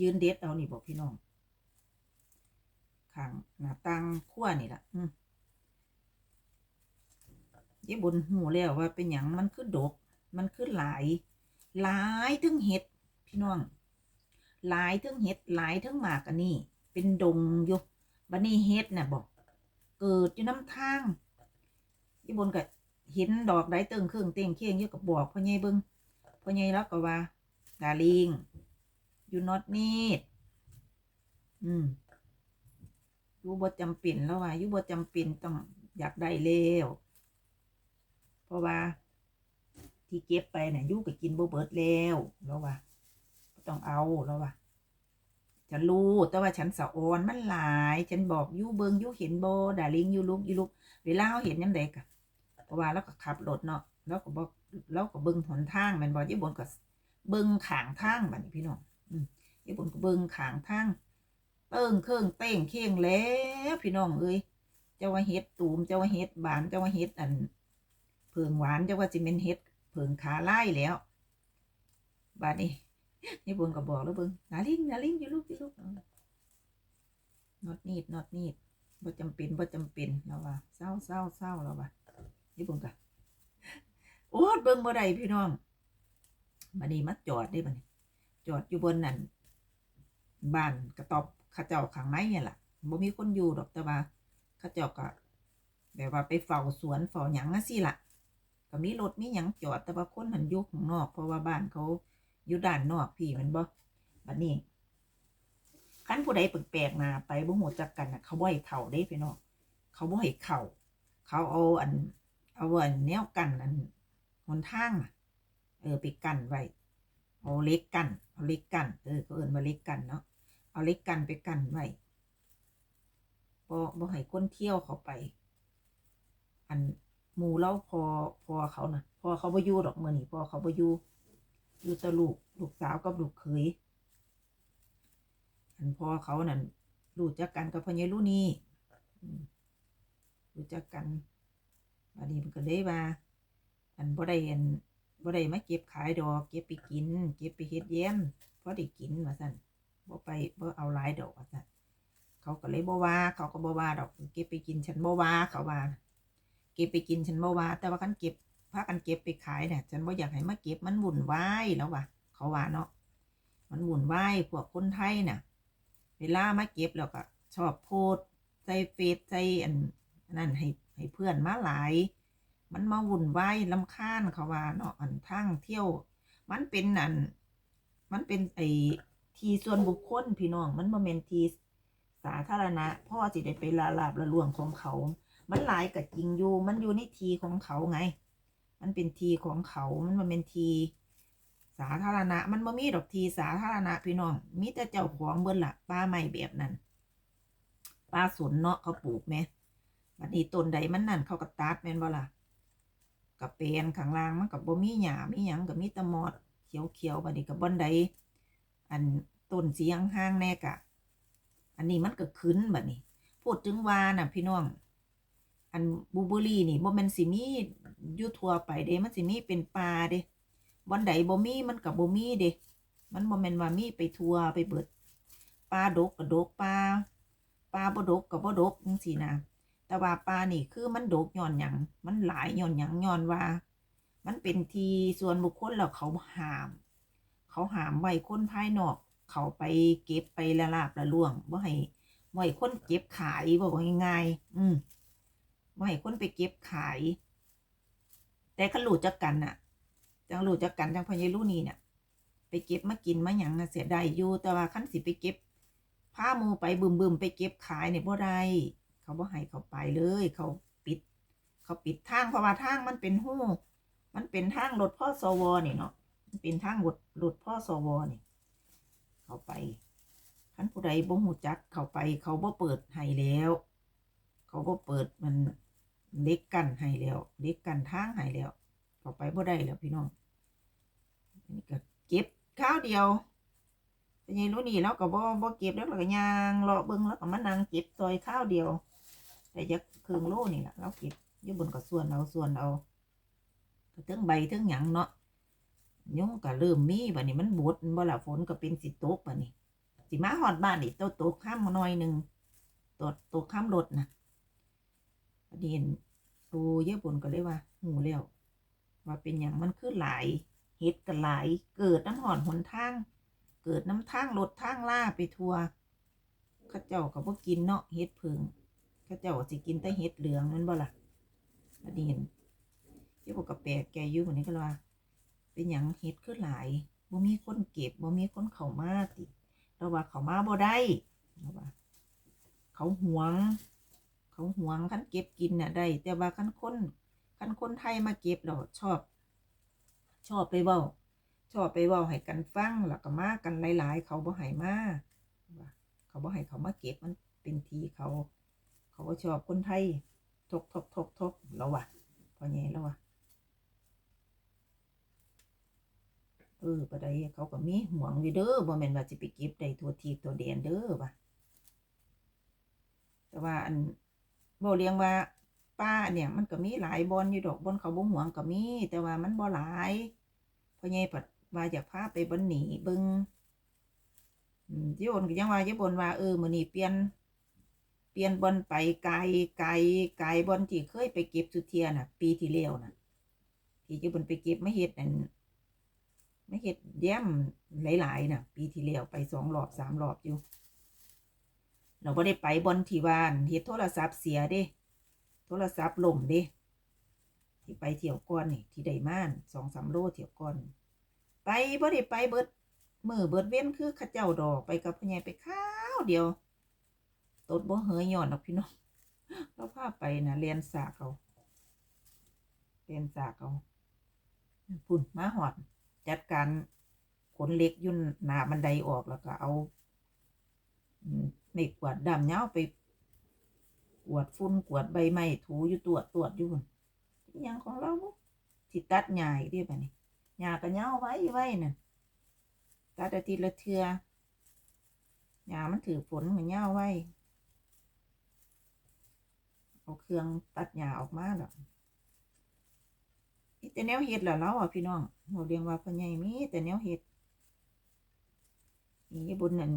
ยืนเด็ดเอานี่บอกพี่น้องข้างหน้าต่างขั้วนี่ละอืมยายบนหูแล้วว่าเป็นหยังมันคือดก มันคือหลาย หลายถึงเห็ด พี่น้อง หลายถึงเห็ด หลายถึงหมากอันนี้ เป็นดงอยู่บันนี้เห็ดน่ะบอก เกิดอยู่น้ำทางยายบนก็เห็นดอกไดเติงเครื่องเต่งเคียงอยู่กับบอกพ่อใหญ่เบิงพ่อใหญ่แล้วก็ว่า ดาลิง you not need อืมยูบ่จำเป็นแล้วว่ายูบ่จำเป็นต้องอยากได้แล้วเพราะว่า ที่เก็บไปเนี่ยยูก็กินบเบิร์ดแล้วแล้วว่าต้องเอาแล้วว่าฉันรู้แต่ว่าฉันสะออนมันหลาย ฉันบอกยูเบิงยูเห็นโบดาลิงยูลุกยูลุกเวลาเขาเห็นยังไงกะเพราะว่าแล้วก็ขับรถเนาะแล้วก็บอกแล้วก็เบิงหนทางมันบ่ยี่บนก็เบิงขางทางบัดนี้พี่น้อง ญี่ปุ่นก็เบิ่งขางทางเติ้งเครื่องเต้งเคียงแล้วพี่น้องเอ้ยเจ้าว่าเฮ็ดตูมเจ้าว่าเฮ็ดบานเจ้าว่าเฮ็ดอันเพิงหวานเจ้าว่าจิเมนเฮ็ดเพิงขาไล่แล้วบาดนี้ญี่ปุ่นก็บอกแล้วเบิ่งนาลิงนาลิงอยู่ลูกอยู่ลูกนอดนีดนอดนีดบ่จำเป็นบ่จำเป็นแล้วว่าเศร้าเศร้าเศร้าแล้วว่าญี่ปุ่นก็โอ้เบิ่งบ่ได้พี่น้องบัดนี้มาจอดได้บัดนี้ จอดอยู่บนนั่นบ้านกระตอบข้าเจ้าขังในเนี่ยแหละบ่มีคนอยู่ดอกแต่ว่าข้าเจ้าก็แบบว่าไปเฝ้าสวนเฝ้าหยังสิล่ะ ก็มีรถมีหยังจอดแต่ว่าคนหันอยุข้างนอก เพราะว่าบ้านเขาอยู่ด้านนอกพี่มันบ่บัดนี้คันผู้ใดแปลกๆมาไปบ่ฮู้จักกันน่ะเขาบ่ให้เข้าเด้พี่น้องเขาบ่ให้เข้าเขาเอาอัน เอาอันแนวกันอันหนทางเออไปกันไว้เอาเล็กกัน เอาเล็กกันเออก็เอินมาเล็กกันเนาะเอาเล็กกันไปกันไว้บ่บ่ให้คนเที่ยวเขาไป อันหมูเล่าพอพอเขานะพอเขาบ่อยู่ดอกเมื้อนี้พอเขาบ่อยู่อยู่ต่ลูกลูกสาวกับลูกเขยอันพอเขานั่นรู้จักกันกับพ่อใหญ่ลูนี่รู้จักกันบัดนี้มันก็เลยว่าอันบ่ได้อัน บ่ได้มาเก็บขายดอกเก็บไปกิน เก็บไปเฮ็ดแย้มพอได้กินว่าซั่นบ่ไปบ่เอาหลายดอกว่าซั่นเขาก็เลยบ่ว่าเขาก็บ่ว่าดอกเก็บไปกินฉันบ่ว่าเขาว่า เก็บไปกินฉันบ่ว่า แต่ว่าคันเก็บพากันเก็บไปขายเนี่ยฉันบ่อยากให้มาเก็บมันวุ่นวายแล้วว่ะเขาว่าเนาะมันวุ่นวายพวกคนไทยน่ะ เวลามาเก็บแล้วก็ชอบโพสใส่เฟซใส่อันนั่นให้ให้เพื่อนมาหลาย มันมาวุ่นวายลำคาญเขาว่าเนาะอันทางเที่ยว มันเป็นอัน มันเป็นไอ้ทีส่วนบุคคลพี่น้องมันบ่แม่นทีสาธารณะพ่อสิได้ไปลาลาบละล่วงของเขา มันหลายกับจริงอยู่ มันอยู่ในทีของเขาไง มันเป็นทีของเขา มันบ่แม่นที สาธารณะ มันบ่มีดอกทีสาธารณะพี่น้อง มีแต่เจ้าของเบิ่นละป้าไม้แบบนั้นป้าสนเนาะเขาปลูกแม่บัดนี้ต้นใดมันนั่นเขาก็ตัดแม่นบ่ล่ะ กับเปนข้างล่างมันกับบ่มีหญ้ามีหยังกับมีตะมอดเขียวเขียวๆบัดนี้กับบอนใดอันต้นสีห่างๆแน่กะ อันนี้มันก็ขึ้นบัดนี้ พูดถึงว่าน่ะพี่น้อง อันบูเบอรี่นี่บ่แม่นสิมีอยู่ทั่วไปเด้มันสิมีเป็นป่าเด้บอนใดบ่มีมันก็บ่มีเด้มันบ่แม่นว่ามีไปทั่วไปเบิดป่าดกก็ดกป่าป่าบ่ดกก็บ่ดกจังซี่นะ แต่ว่าปลานี่คือมันโดกย้อนหยังมันหลายย้อนหยังย้อนว่า มันเป็นทีส่วนบุคคลแล้วเขาหาม เขาหามไว้คนภายนอก เขาไปเก็บไปละลาบละล่วงบ่ให้บ่ให้คนเก็บขายบอกง่ายๆอืมบ่ให้คนไปเก็บขาย แต่คันรู้จักกันน่ะ จังรู้จักกันจังพญาลูนี่เนี่ยไปเก็บมากินมาหยังเสียดายอยู่แต่ว่าคันสิไปเก็บพามูไปบึมๆไปเก็บขายเนี่ยบ่ได้ เขาบ่ให้เขาไปเลย เขาปิด เขาปิดทางเพราะว่าทางมันเป็นหู้มันเป็นทางรถพ่อสวนี่เนาะมันเป็นทางรถรถพ่อสวนี่ เขาไปคันผู้ใดบ่หูจักเขาไป เขาบ่เปิดให้แล้ว เขาบ่เปิดมันเล็กกันให้แล้วเล็กกันทางให้แล้ว เขาไปบ่ได้แล้วพี่น้องอันนี้ก็เก็บข้าวเดียวแต่ยังรู้นี่แล้วก็บ่บ่เก็บแล้วก็ย่างเละเบิ่งแล้วก็มานั่งเก็บซอยข้าวเดียว แต่ยักเครื่องโลนี่แหละเราเก็บอยู่บนก็ส่วนเอาส่วนเอาก็ถึงใบถึงหยังเนาะยุ่งก็เริ่มมีบัดนี้มันบดบ่ล่ะฝนก็เป็นสิตกบัดนี้สิมาฮอดบ้านนี่โตโตกข้ามมาหน่อยหนึ่งโตโตกข้ามรถนะประเด็นปูเยอะบนก็เลยว่าหูแล้วว่าเป็นหยังมันคือหลายเฮ็ดกันหลาย เกิดน้ำหอนหนทาง เกิดน้ำทางรถทางล่าไปทัวข้าเจ้าก็บ่กินเนาะเฮ็ดเพิง เข้าเจ้าสิกินแต่เฮ็ดเหลืองมันบ่ล่ะประเด็นเจ้าบอกกับแปลกแกอยู่วันนี้ก็เลยว่าเป็นหยังเฮ็ดคือหลายบ่มีคนเก็บบ่มีคนเข้ามาติเราว่าเข้ามาบ่ได้เราว่า เขาหวง เขาหวงคันเก็บกินน่ะได้ แต่ว่าคันคนคันคนไทยมาเก็บเราชอบ ชอบไปเว้าชอบไปเว้าให้กันฟังแล้วก็มากันหลาย ๆ เขาบ่ให้มาว่าเขาบ่ให้เขามาเก็บมันเป็นทีเขา เขาก็ชอบคนไทย ทกทกทกทกแล้วว่ะพอแย่แล้ววะเออปะไดเขาก็มีห่วงอยู่เด้อบ่แม่นว่าสิไปเก็บได้ทั่วทีบทั่วแดนเด้อว่ะแต่ว่าอันบ่เรียงว่าป้าเนี่ยมันก็มีหลายบอนอยู่ดอกบอนเขาบ่ห่วงก็มี แต่ว่ามันบ่หลายพ่อใหญ่ปัดว่าอยากพาไปบนหนีเบิ่งอืมที่บนก็ยังว่าที่บนว่าเออมื้อนี้เปลี่ยน เปลี่ยนบอนไปไกลไกลไกลบอนที่เคยไปเก็บสุเทียน่ะ ปีที่แล้วน่ะที่ที่บนไปเก็บไม่เฮ็ดนั่นไม่เห็ดแย้มหลายๆน่ะ ปีที่แล้วไปสองรอบสามรอบอยู่ เราไ่ได้ไปบอนที่บ้านเฮ็ดโทรศัพท์เสียเด้ โทรศัพท์ล่มเด้ ที่ไปเที่ยวก่อนนี่ที่ไดม่านสองสามโลเที่ยวก่อน ไปบ่ได้ไปเบิดมือเบิดเว้นคือเข้าเจ้าดอกไปกับพ่อใหญ่ไปข้าวเดียว ตดบ่เหยหย้อนดอกพี่น้องเราพาไปนะเรียนสากเขาเรียนสากเขาพุ่นมาหอด จัดการขนเล็กยุ่นหนาบันไดออกแล้วก็เอาอืมไม่กวาดดำเงาไปกวาดฝุ่นกวาดใบไม้ถูอยู่ตัวตรวจอยู่พุ่นยังของเราบุสิตัดหญ้าอีกเรียบนี้หญ้าก็เหงาไว้ไว้น่ะตัดอาทิตย์ละเทือหญ้ามันถือฝนมันเหงาไว้ เอาเครื่องตัดหญ้าออกมาแล้วมีแต่แนวเห็ดแหละเราอะพี่น้องเราเรียกว่าพ่อใหญ่มีแต่แนวเห็ดนี่บุญนั่น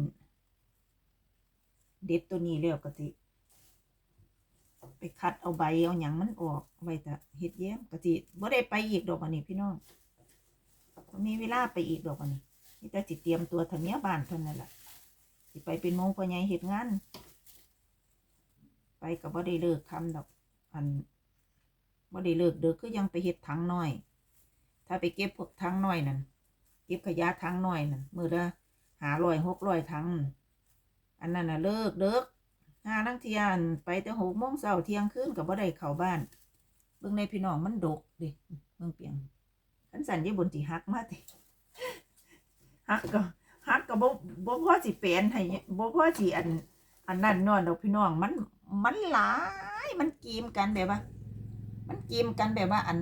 เด็ดตัวนี้แล้วก็สิไปคัดเอาใบเอาหยังมันออกไว้แต่เห็ดแย้มก็สิบ่ได้ไปอีกดอกอันนี้พี่น้องมีเวลาไปอีกดอกอันนี้นี่แต่สิเตรียมตัวทางเนี้ยบ้านเท่านั้นแหละสิไปเป็นโมงพ่อใหญ่เห็ดงาน ไปก็บ่ได้เลิกคำดอก อันบ่ได้เลิกเด้อคือยังไปเฮ็ดถังน้อย ถ้าไปเก็บพวกถังน้อยนั่นเก็บขยะถังน้อยนั่นมือละหาร้อยหกร้อยถังอันนั้นน่ะเลิกเด้อหาลังเทียนไปแต่หกโมงเช้าเที่ยงคืนก็บ่ได้เข้าบ้านเบิ่งในพี่น้องมันดกดิเบิ่งเปียงคันสันยี่บนสิหักมาติหักก็หักก็บ่บ่พ่อสิแปลนให้บ่พอสิอัน อันนั้นนอนดอกพี่น้องมัน มันหลาย มันกีมกันแบบว่า มันกิมกันแบบว่า อัน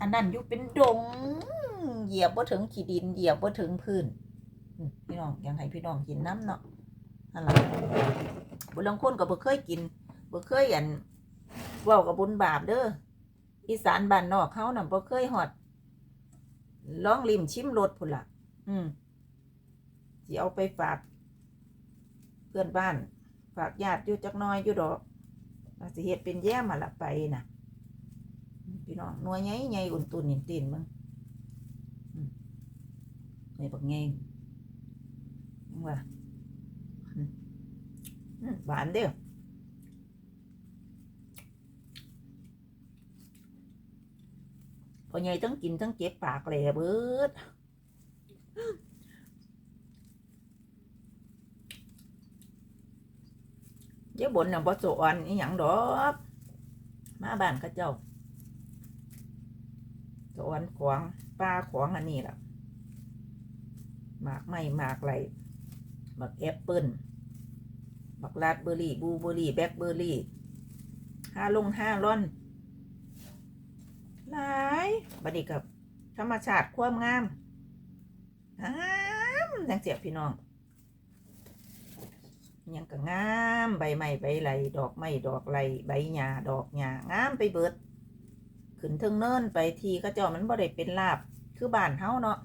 อันนั้นอยู่เป็นดง เหยียบบ่ถึงขี้ดิน เหยียบบ่ถึงพื้น พี่น้องยังให้พี่น้องกินน้ำเนาะนั่นล่ะบุญลังคนก็บ่เคยกินบ่เคยอันว้ากับบุญบาปเด้อ อีสานบ้านนอกเขาน่ะบ่เคยฮอดลองลิ้มชิมรสพุ่นล่ะ อืมสิเอาไปฝากเพื่อนบ้าน ฝากญาติอยู่จักน้อยอยู่ดอกว่าสิเฮ็ดเป็นแย่มาละไปน่ะ พี่น้องหนัวใหญ่ใหญ่อุ่นตุนนินตีนมึงอืมนี่บักไงยังว่าหวานเด้อพอใหญ่ทั้งกินทั้งเจ็บปากเลยเบิด จ้าบนน่ะบ่โจอันอีหยังดอกมาบ้านเขาเจ้าสวนขวางปลาขวางอันนี้ล่ะหมากไม่หมากไรหมากแอปเปิ้ลหมากลาดเบอร์รี่บลูเบอร์รี่แบล็คเบอร์รี่ห้าลงห้าร่อนหลายบัดนี้กับธรรมชาติความงามงามจังเสียพี่น้อง ยังก็งามใบไม้ใบไหลดอกไม้ดอกไหลใบหญ้าดอกหญ้างามไปเบิด ขึ้นเทิงเนินไปทีก็เจ้ามันบ่ได้เป็นลาบคือบ้านเฮาเนาะ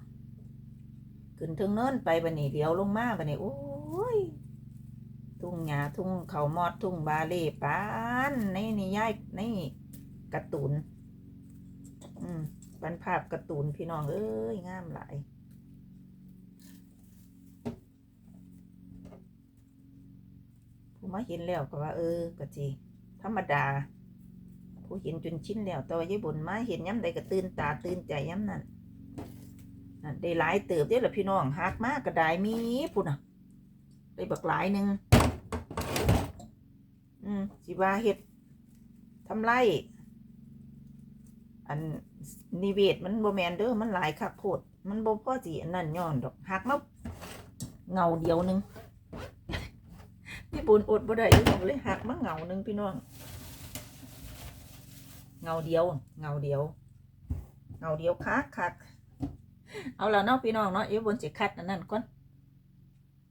ขึ้นเทิงเนินไปบัดนี้เดียวลงมาบัดนี้โอ้ยทุ่งหญ้าทุ่งเขามอดทุ่งบาเล่ปานในนิยายในกร์ตูนอืมเป็นภาพกร์ตูนพี่น้องเอ้ยงามหลาย มาเห็นแล้วก็ว่า เออก็จีธรรมดา ผู้เห็นจนชินแล้วแต่ว่าญี่ปุ่นมาเห็นย้ำใดก็ตื่นตาตื่นใจย้ำนั่นนั่นได้หลายเติบเด้อละพี่น้องหักมากก็ได้มีพุ่นอะได้บักหลายหนึ่งอืมสิว่าเฮ็ดทำไรอันนิเวศมันโบแมนเด้อมันหลายคักโพดมันบ่พอสิอันนั้นย้อนดอกหักมาเงาเดียวหนึง พี่บุญอดบ่ได้อยู่เลยหักมาเงาหนึ่งพี่น้อง เงาเดียว เงาเดียว เงาเดียวคักคักเอาแล้วเนาะพี่น้องเนาะเดี๋ยวบนสิคัดอันนั้นก่อน